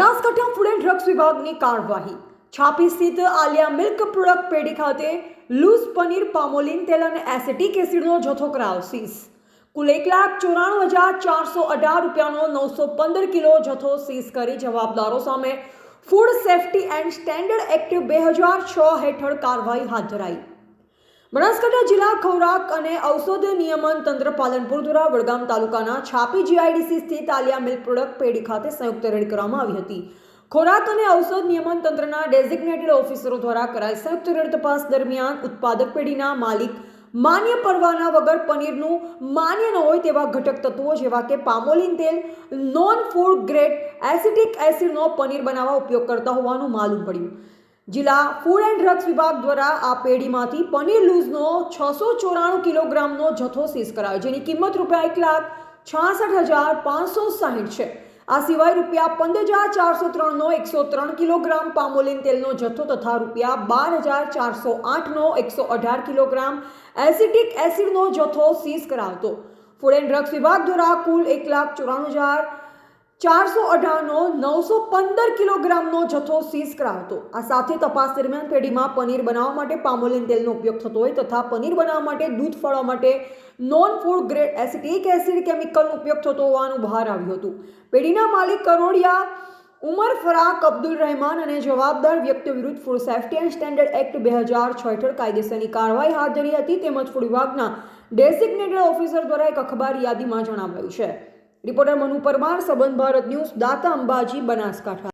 Banaskantha food and drugs વિભાગની કાર્યવાહી. છાપી સ્થિત આલિયા મિલ્ક પ્રોડક્ટ પેઢી ખાતે લૂઝ પનીર, પામોલિન તેલ અને એસિટિક એસિડનો જથ્થો કરાયો સીઝ. કુલ એક લાખ ચોરાણું હજાર ચારસો અઢાર રૂપિયાનો નવસો પંદર કિલો જથ્થો સીઝ કરી જવાબદારો સામે food safety and standard act બે હજાર છ હેઠળ કાર્યવાહી હાથ ધરાઈ. બનાસકાંઠા જિલ્લા ખોરાક અને ઔષધ નિયમન તંત્ર પાલનપુર દ્વારા વડગામ તાલુકાના છાપી જીઆઈડીસી સ્થિત આલિયા મિલ્ક પ્રોડક્ટ પેઢી ખાતે સંયુક્ત રેડ કરવામાં આવી હતી. ખોરાક અને ઔષધ નિયમન તંત્રના ડેઝિગ્નેટેડ ઓફિસરો દ્વારા કરાયેલ સંયુક્ત રેડ તપાસ દરમિયાન ઉત્પાદક પેઢીના માલિક માન્ય પરવાના વગર પનીરનું માન્ય ન હોય તેવા ઘટક તત્વો જેવા કે પામોલિન તેલ, નોન ફૂડ ગ્રેડ, એસિટિક એસિડનો પનીર બનાવવા ઉપયોગ કરતા હોવાનું માલુમ પડ્યું. જિલ્લા ફૂડ એન્ડ ડ્રગ્સ વિભાગ દ્વારા આ પેઢીમાંથી પનીર લૂઝનો છસો ચોરાણું કિલોગ્રામનો જથ્થો સીઝ કરાયો, જેની કિંમત રૂપિયા એક લાખ છાસઠ હજાર પાંચસો સાહીઠ છે. આ સિવાય રૂપિયા પંદર હજાર ચારસો ત્રણનો એકસો ત્રણ કિલોગ્રામ પામોલિન તેલનો જથ્થો તથા રૂપિયા બાર હજાર ચારસો આઠનો એકસો અઢાર કિલોગ્રામ એસિટિક એસિડનો જથ્થો સીઝ કરાવતો. ફૂડ એન્ડ ડ્રગ્સ વિભાગ દ્વારા કુલ એક લાખ ચોરાણું હજાર ચારસો અઢારનો નવસો પંદર કિલોગ્રામનો જથ્થો સીઝ કરાવતો. આ સાથે તપાસ દરમિયાન પેઢીમાં પનીર બનાવવા માટે પામોલિન તેલનો ઉપયોગ થતો હોય તથા પનીર બનાવવા માટે દૂધ ફળવા માટે non food grade acetic acid કેમિકલનો ઉપયોગ થતો હોવાનું બહાર આવ્યું હતું. પેઢીના માલિક કરોડિયા ઉમર ફરાક અબ્દુલ રહેમાન અને જવાબદાર વ્યક્તિઓ વિરુદ્ધ food safety and standard act બે હજાર છ હેઠળ કાયદેસરની કાર્યવાહી હાથ ધરી હતી. તેમજ ફૂડ વિભાગના ડેસિગ્નેટેડ ઓફિસર દ્વારા એક અખબાર યાદીમાં જણાવાયું છે. રિપોર્ટર મનુ પરમાર સંબંધ ભારત ન્યૂઝ દાતા અંબાજી બનાસકાંઠા.